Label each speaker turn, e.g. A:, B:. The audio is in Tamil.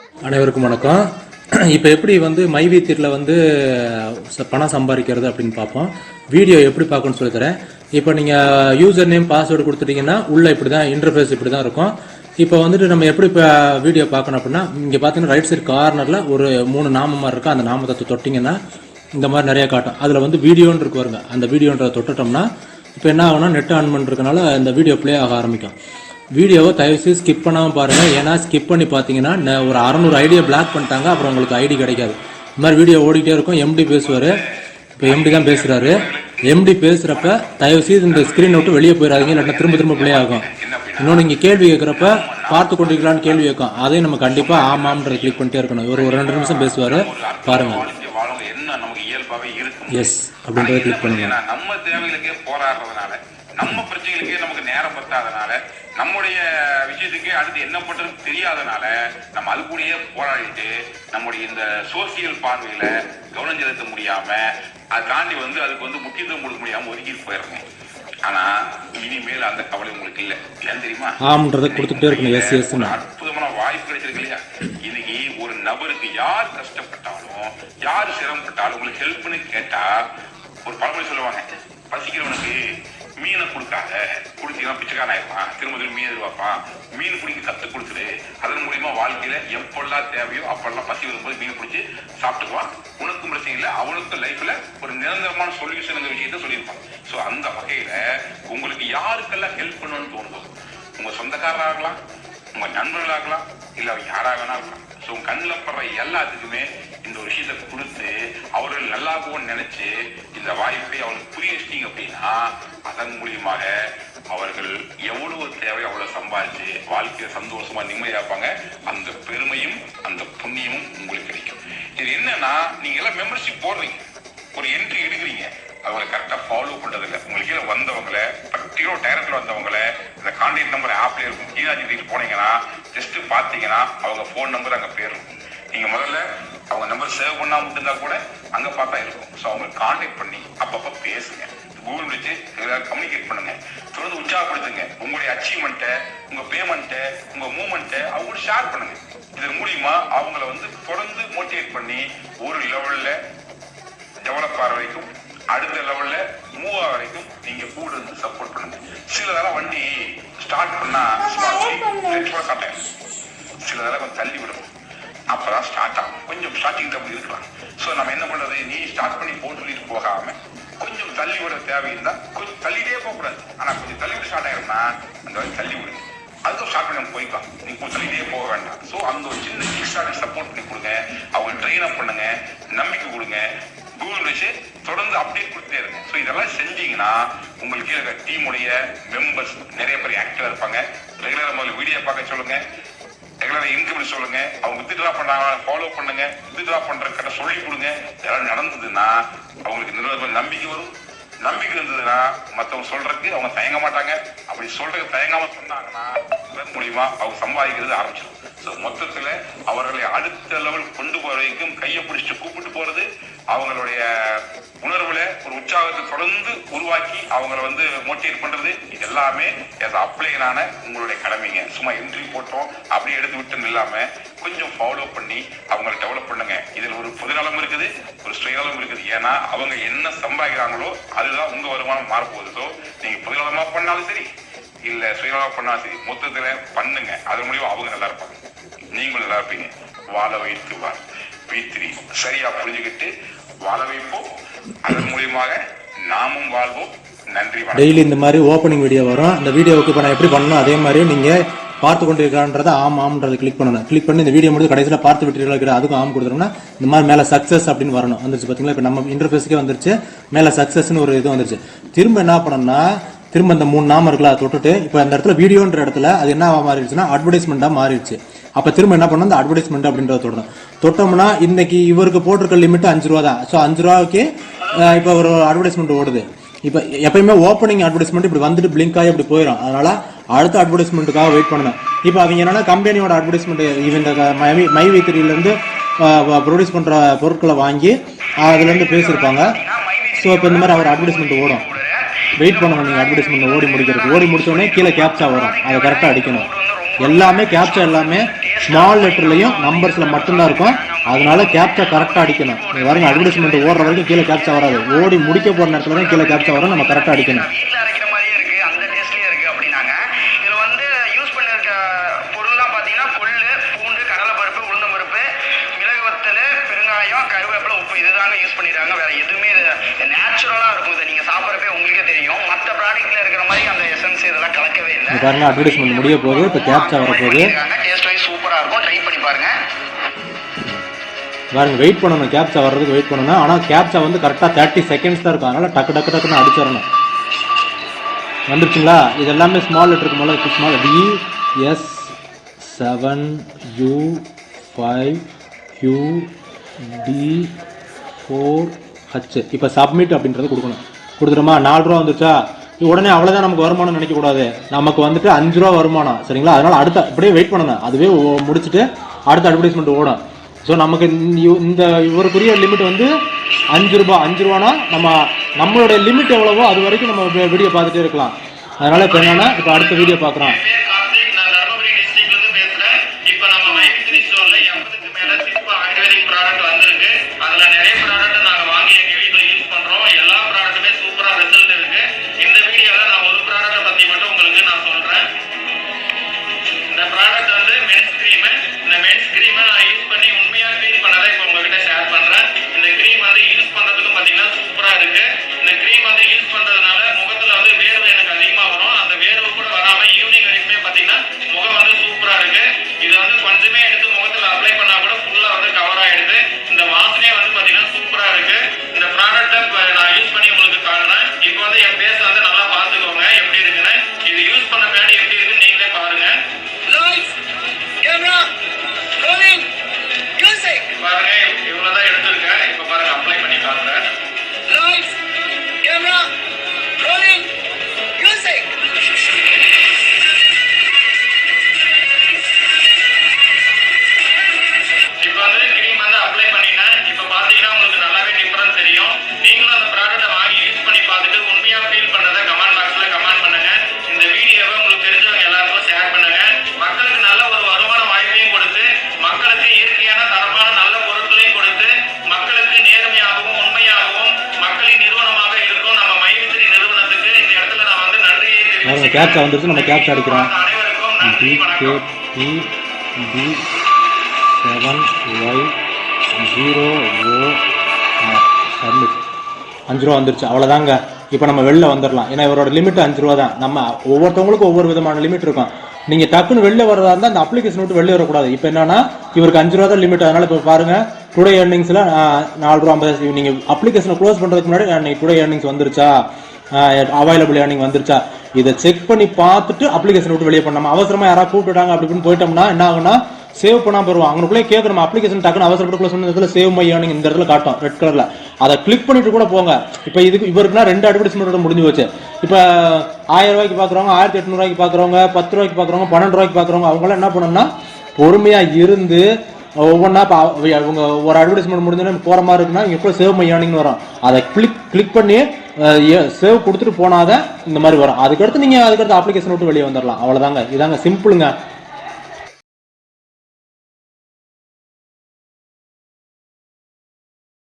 A: அனைவருக்கும் வணக்கம். இப்போ எப்படி வந்து மைவீத்திரில் வந்து ச- பணம் சம்பாதிக்கிறது அப்படின்னு பார்ப்போம். வீடியோ எப்படி பார்க்கணும்னு சொல்லி தரேன். இப்போ நீங்கள் யூசர் நேம் பாஸ்வேர்டு கொடுத்துட்டிங்கன்னா உள்ளே இப்படி தான் இன்டர்ஃபேஸ் இப்படி தான் இருக்கும். இப்போ வந்துட்டு நம்ம எப்படி இப்போ வீடியோ பார்க்கணும் அப்படின்னா இங்கே பார்த்தீங்கன்னா ரைட் சைடு கார்னரில் ஒரு மூணு நாமம் மாதிரி இருக்கும். அந்த நாமத்தை தொட்டிங்கன்னா இந்த மாதிரி நிறையா காட்டும். அதில் வந்து வீடியோன்னு இருக்கு வருங்க அந்த வீடியோன்றதை தொட்டுட்டோம்னா இப்போ என்ன ஆகும்னா நெட் ஆன் பண்ணுறதுனால இந்த வீடியோ ப்ளே ஆக ஆரம்பிக்கும். வீடியோவை தயவுசெய்து ஸ்கிப் பண்ணாமல் பாருங்கள் ஏன்னா ஸ்கிப் பண்ணி பார்த்தீங்கன்னா ஒரு அறநூறு ஐடியை பிளாக் பண்ணிட்டாங்க. அப்புறம் உங்களுக்கு ஐடி கிடைக்காது. இந்த மாதிரி வீடியோ ஓடிட்டே இருக்கும். எம்டி பேசுவார். இப்போ எம்டி தான் பேசுகிறாரு எம்டி பேசுகிறப்ப தயவுசெய்து இந்த ஸ்க்ரீனை விட்டு வெளியே போயிடாதீங்க. இல்லாட்டா திரும்ப திரும்ப ப்ளே ஆகும். இன்னொன்று இங்கே கேள்வி கேட்குறப்ப பார்த்து கொண்டிருக்கலான்னு கேள்வி கேட்கும். அதையும் நம்ம கண்டிப்பாக ஆமாம்ன்றதை கிளிக் பண்ணிட்டே இருக்கணும். ஒரு ஒரு ரெண்டு நிமிஷம் பேசுவார். பாருங்கள் எஸ் அப்படின்றத கிளிக் பண்ணுங்க.
B: நம்ம தேவைகளுக்கே போராடுறதுனால. நம்ம பிரச்சனைகளுக்கே நமக்கு நேரம் பத்தாதனால நம்முடைய விஷயத்துக்கே அடுத்து என்ன பண்றது தெரியாதனால நம்ம அது கூடயே போராடிட்டு நம்முடைய இந்த சோசியல் பார்வையில கவனம் செலுத்த முடியாம அதை தாண்டி வந்து அதுக்கு வந்து முக்கியத்துவம் கொடுக்க முடியாம ஒதுக்கிட்டு போயிடுறோம். ஆனா இனிமேல் அந்த கவலை உங்களுக்கு இல்ல. ஏன் தெரியுமா? அற்புதமான வாய்ப்பு கிடைச்சிருக்கு இல்லையா? இன்னைக்கு ஒரு நபருக்கு யார் கஷ்டப்பட்டாலும் யார் சிரமப்பட்டாலும் உங்களுக்கு ஹெல்ப்னு கேட்டா ஒரு பழமொழி சொல்லுவாங்க. பசிக்கிறவனுக்கு கொடுக்காத கொடுத்தீங்கன்னா பிச்சைக்காரன் ஆயிருப்பான் திரும்ப திரும்ப மீன் எதிர்பார்ப்பான். மீன் பிடிக்க கத்து கொடுத்துரு அதன் மூலியமா வாழ்க்கையில எப்பெல்லாம் தேவையோ அப்பெல்லாம் பசி வரும்போது மீன் பிடிச்சி சாப்பிட்டுக்குவான். உனக்கும் பிரச்சனை இல்லை அவனுக்கும் லைஃப்ல ஒரு நிரந்தரமான சொல்யூஷன் விஷயத்த சொல்லியிருப்பான். சோ அந்த வகையில உங்களுக்கு யாருக்கெல்லாம் ஹெல்ப் பண்ணணும்னு தோணுதோ உங்க சொந்தக்காரராகலாம் உங்க நண்பர்களாகலாம் இல்ல அவன் யாராக வேணா இருக்கலாம். ஸோ கண்ணில் படுற எல்லாத்துக்குமே இந்த ஒரு விஷயத்தை கொடுத்து அவர்கள் நல்லா நல்லாகும்னு நினைச்சு இந்த வாய்ப்பை அவங்களுக்கு புரிய வச்சிட்டீங்க அப்படின்னா அதன் மூலியமாக அவர்கள் எவ்வளவு தேவை அவ்வளவு சம்பாதிச்சு வாழ்க்கையை சந்தோஷமா நிம்மதியா இருப்பாங்க. அந்த பெருமையும் அந்த புண்ணியமும் உங்களுக்கு கிடைக்கும். இது என்னன்னா நீங்க எல்லாம் மெம்பர்ஷிப் போடுறீங்க. ஒரு என்ட்ரி எடுக்கிறீங்க. அவங்களை கரெக்டா ஃபாலோ பண்ணுறதில்ல உங்களுக்கு கீழே வந்தவங்களை பர்டிகுலர் டைரக்ட்ல வந்தவங்களை இந்த கான்டாக்ட் நம்பர் ஆப்ல இருக்கும். கீழாஜி போனீங்கன்னா ஜஸ்ட் பாத்தீங்கன்னா அவங்க ஃபோன் நம்பர் அங்க பேர் இருக்கும். நீங்க முதல்ல அவங்க நம்பர் சேவ் பண்ணாம விட்டுருந்தா கூட அங்க பார்த்தா இருக்கும். ஸோ அவங்க கான்டாக்ட் பண்ணி அப்பப்ப பேசுங்க. கூகுள் வச்சு கம்யூனிகேட் பண்ணுங்க. தொடர்ந்து உற்சாகப்படுத்துங்க. உங்களுடைய அச்சீவ்மெண்ட்டை உங்க பேமெண்ட்டை உங்க மூமெண்ட்டை அவங்க ஷேர் பண்ணுங்க. இதன் மூலியமா அவங்கள வந்து தொடர்ந்து மோட்டிவேட் பண்ணி ஒரு லெவல்ல டெவலப் ஆகிற வரைக்கும் அடுத்த லெவல்ல மூவ் ஆகிற வரைக்கும் நீங்க கூட இருந்து சப்போர்ட் பண்ணுங்க. சிலதெல்லாம் வண்டி ஸ்டார்ட் பண்ணா ஆகும் சிலதெல்லாம் கொஞ்சம் தள்ளி விடும் அப்பதான் ஸ்டார்ட் ஆகும். கொஞ்சம் ஸ்டார்டிங் அப்படி இருக்கலாம். ஸோ நம்ம என்ன பண்றது? நீ ஸ்டார்ட் பண்ணி போட்டுட்டு போகாம கொஞ்சம் தள்ளி விட தேவை கொஞ்சம் தள்ளிட்டே போகக்கூடாது ஆனா கொஞ்சம் தள்ளி விட ஸ்டார்ட் ஆயிரும்னா அந்த வரை தள்ளி விடுங்க அதுவும் ஸ்டார்ட் பண்ணி நம்ம போய்க்கலாம். நீ கொஞ்சம் தள்ளிட்டே போக வேண்டாம். ஸோ அந்த ஒரு சின்ன கிக் ஸ்டார்ட் சப்போர்ட் பண்ணி கொடுங்க. அவங்க ட்ரெயின் அப் பண்ணுங்க. நம்பிக்கை கொடுங்க. கூகுள் வச்சு தொடர்ந்து அப்டேட் கொடுத்துட்டே இருங்க. ஸோ இதெல்லாம் செஞ்சீங்கன்னா உங்களுக்கு இருக்க டீமுடைய மெம்பர்ஸ் நிறைய பேர் ஆக்டிவா இருப்பாங்க. ரெகுலராக முதல்ல வீடியோ பார்க்க சொல்லுங்கள் ரெகுலரா இன்கம் சொல்லுங்க? அவங்க வித்ட்ரா பண்ணாங்க ஃபாலோ பண்ணுங்க. வித்ட்ரா பண்ற கட்ட சொல்லி கொடுங்க. இதெல்லாம் நடந்ததுன்னா அவங்களுக்கு நிறுவனம் நம்பிக்கை வரும். நம்பிக்கை இருந்ததுன்னா மத்தவங்க சொல்றதுக்கு அவங்க தயங்க மாட்டாங்க. அப்படி சொல்றதுக்கு தயங்காம சொன்னாங்கன்னா இதன் மூலியமா அவங்க சம்பாதிக்கிறது ஆரம்பிச்சிடும். ஸோ மொத்தத்துல அவர்களை அடுத்த லெவல் கொண்டு போற வரைக்கும் கையை பிடிச்சிட்டு கூப்பிட்டு போறது அவங்களுடைய தொடர்ந்து உருவாக்கி அவங்கள வந்து மோட்டிவேட் பண்றது இது எல்லாமே அப்ளைனான உங்களுடைய கடமைங்க. சும்மா என்ட்ரி போட்டோம் அப்படியே எடுத்து விட்டுன்னு இல்லாம கொஞ்சம் ஃபாலோ பண்ணி அவங்கள டெவலப் பண்ணுங்க. இதுல ஒரு புதுநலம் இருக்குது ஒரு சுயநலம் இருக்குது. ஏன்னா அவங்க என்ன சம்பாதிக்கிறாங்களோ அதுதான் உங்க வருமானம் மாறப்போகுதோ. நீங்க புதுநலமா பண்ணாலும் சரி இல்ல சுயநலமா பண்ணாலும் சரி மொத்தத்துல பண்ணுங்க. அது மூலியமா அவங்க நல்லா இருப்பாங்க. நீங்களும் நல்லா இருப்பீங்க. வாழ வைத்து வாழ் த்ரீ சரியா புரிஞ்சுக்கிட்டு வாழ வைப்போம். அதன் மூலியமாக நாமும் வாழ்வோம். நன்றி
A: டெய்லி இந்த மாதிரி ஓப்பனிங் வீடியோ வரும். அந்த வீடியோவுக்கு இப்போ நான் எப்படி பண்ணணும்? அதே மாதிரி நீங்கள் பார்த்து கொண்டு இருக்கான்றதை ஆம் ஆம்ன்றதை கிளிக் பண்ணணும் கிளிக் பண்ணி இந்த வீடியோ முடிஞ்சு கடைசியில் பார்த்து விட்டுருக்கிற இருக்கிற அதுக்கும் ஆம் கொடுத்துருன்னா இந்த மாதிரி மேலே சக்ஸஸ் அப்படின்னு வரணும். வந்துருச்சு பார்த்தீங்களா இப்போ நம்ம இன்டர்ஃபேஸ்க்கே வந்துருச்சு. மேலே சக்ஸஸ்னு ஒரு இது வந்துருச்சு. திரும்ப என்ன பண்ணணும்னா திரும்ப இந்த மூணு நாம இருக்குல்ல அதை தொட்டுட்டு இப்போ அந்த இடத்துல வீடியோன்ற இடத்துல அது என்ன மாறிடுச்சுன்னா அட்வர்டைஸ்மெண்ட்டாக மாறிடுச்சு. அப்போ திரும்ப என்ன பண்ணணும்? அந்த அட்வர்டைஸ்மெண்ட் அப்படின்றத தொடணும். தொட்டோம்னா இன்னைக்கு இவருக்கு போட்டிருக்க லிமிட் அஞ்சு ரூபா தான். ஸோ அஞ்சு ரூபாய்க்கு இப்போ ஒரு அட்வர்டைஸ்மெண்ட் ஓடுது. இப்போ எப்பயுமே ஓப்பனிங் அட்வர்டைஸ்மெண்ட் இப்படி வந்துட்டு பிளிங்க் ஆகி இப்படி போயிடும் அதனால அடுத்த அட்வர்டைஸ்மெண்ட்டுக்காக வெயிட் பண்ணணும். இப்போ அவங்க என்னன்னா கம்பெனியோட அட்வர்டைஸ்மெண்ட் இந்த மை மை வைத்திரியிலேருந்து ப்ரொடியூஸ் பண்ணுற பொருட்களை வாங்கி அதுலேருந்து பேசியிருப்பாங்க. ஸோ இப்போ இந்த மாதிரி அவர் அட்வர்டைஸ்மெண்ட் ஓடும். வெயிட் பண்ணணும் நீங்கள் அட்வர்டைஸ்மெண்ட் ஓடி முடிக்கிறதுக்கு. ஓடி முடிச்ச கீழே கேப்சா வரும். அதை கரெக்டாக அடிக்கணும். எல்லாமே கேப்சா எல்லாமே ஸ்மால் லெட்டர்லையும் நம்பர்ஸில் மட்டும்தான் இருக்கும். அதனால கேப்சா கரெக்டாக அடிக்கணும். நீ பாருங்க அட்வர்டைஸ்மெண்ட் ஓடுற வரைக்கும் கீழே கேப்சா வராது. ஓடி முடிக்க போகிற நேரத்தில் தான் கீழே கேப்சா வரும் நம்ம கரெக்டாக அடிக்கணும்.
C: வீட்ல அரைக்கிற மாதிரியே இருக்கு அந்த டேஸ்ட்லயே இருக்கு அப்படின்னாங்க. இதுல வந்து யூஸ் பண்ணிருக்க பொருள்லாம் பாத்தீங்கன்னா கொள்ளு பூண்டு கடலைப்பருப்பு உளுந்தம்பருப்பு மிளகு வத்தல் பெருங்காயம் கருவேப்பிலை உப்பு இதுதாங்க யூஸ் பண்ணிருக்காங்க. வேற எதுவுமே நேச்சுரலா இருக்கும். இதை நீங்க சாப்பிட்றப்பே உங்களுக்கே தெரியும். மற்ற ப்ராடக்ட்ல இருக்கிற மாதிரி அந்த எசன்ஸ் இதெல்லாம் கலக்கவே இல்லை.
A: இது பாருங்க அட்வர்டைஸ்மெண்ட் முடிய போகுது இப்போ கேப்சா வரப்போகுது
C: டேஸ்ட் வைஸ் சூப்பரா இருக்கும். ட்ரை பண்ணி பாருங்க.
A: பாருங்க வெயிட் பண்ணணும். கேப்சா வர்றதுக்கு வெயிட் பண்ணணும். ஆனால் கேப்சா வந்து கரெக்டாக தேர்ட்டி செகண்ட்ஸ் தான் இருக்கும். அதனால டக்கு டக்கு டக்குன்னு அடிச்சிடணும். வந்துருச்சுங்களா? இது எல்லாமே ஸ்மால் லெட்டருக்கு மேலே small T S seven U five U T four H இப்போ சப்மிட் அப்படின்றது கொடுக்கணும். கொடுத்துருமா நாலு ரூபா வந்துருச்சா? உடனே அவ்வளோதான் நமக்கு வருமானம் நினைக்கக்கூடாது. நமக்கு வந்துட்டு அஞ்சு ரூபா வருமானம். சரிங்களா? அதனால் அடுத்த அப்படியே வெயிட் பண்ணணும். அதுவே முடிச்சுட்டு அடுத்த அட்வர்டைஸ்மெண்ட் ஓடும். ஸோ நமக்கு இந்த- இந்த இவருக்குரிய லிமிட் வந்து அஞ்சு ரூபா அஞ்சு ரூபானா நம்ம நம்மளுடைய லிமிட் எவ்வளவோ அது வரைக்கும் நம்ம வீடியோ பார்த்துட்டே இருக்கலாம். அதனால் இப்போ என்னென்னா இப்போ அடுத்த வீடியோ பார்க்குறோம்
C: இந்த
A: கேப்சா வந்துருச்சு நம்ம கேப்சா அடிக்கிறோம். T K T T seven Y zero O submit அஞ்சு ரூபா வந்துருச்சு. அவ்வளோதாங்க இப்போ நம்ம வெளில வந்துடலாம் ஏன்னா இவரோட லிமிட் அஞ்சு ரூபா தான். நம்ம ஒவ்வொருத்தவங்களுக்கும் ஒவ்வொரு விதமான லிமிட் இருக்கும். நீங்கள் டக்குன்னு வெளில வரதா இருந்தால் அந்த அப்ளிகேஷன் விட்டு வெளில வரக்கூடாது. இப்போ என்னன்னா இவருக்கு அஞ்சு ரூபா தான் லிமிட் அதனால இப்போ பாருங்க டுடே ஏர்னிங்ஸில் நாலு ரூபா ஐம்பது நீங்கள் அப்ளிகேஷனை க்ளோஸ் பண்ணுறதுக்கு முன்னாடி டுடே ஏர்னிங்ஸ் வந்துருச்சா? அவைலபிள் ஏர்னிங் வந்துருச்சா? இதை செக் பண்ணி பார்த்துட்டு அப்ளிகேஷன் விட்டு வெளியே பண்ணாம அவசரமா யாராவது கூப்பிட்டுட்டாங்க அப்படின்னு போயிட்டோம்னா என்ன ஆகுனா சேவ் பண்ணாம போயிருவோம் அவங்களுக்குள்ளே கேட்கணும்? அப்ளிகேஷன் டக்குன்னு அவசரப்பட்டு சொன்ன இடத்துல சேவ் மை ஏர்னிங் இந்த இடத்துல காட்டும் ரெட் கலர்ல அதை கிளிக் பண்ணிட்டு கூட போங்க. இப்போ இதுக்கு இவருக்குனா ரெண்டு அட்வர்டைஸ்மெண்ட் முடிஞ்சு போச்சு. இப்போ ஆயிரம் ரூபாய்க்கு பாக்குறவங்க ஆயிரத்தி எட்நூறுவாய்க்கு பாக்குறவங்க பத்து ரூபாய்க்கு பாக்குறவங்க பன்னெண்டு ரூபாய்க்கு பாக்குறவங்க அவங்களாம் என்ன பண்ணணும்னா பொறுமையா இருந்து ஒவ்வொன்றா இப்போ அவங்க ஒரு அட்வர்டைஸ்மெண்ட் முடிஞ்சோன்னு போகிற மாதிரி இருக்குன்னா இங்கே கூட சேவ் மை ஏர்னிங்னு வரும். அதை கிளிக் கிளிக் பண்ணி சேவ் கொடுத்துட்டு போனாதான் இந்த மாதிரி வரும். அதுக்கடுத்து நீங்கள் அதுக்கடுத்து அப்ளிகேஷன் விட்டு வெளியே வந்துடலாம் அவ்வளோதாங்க இதாங்க சிம்பிளுங்க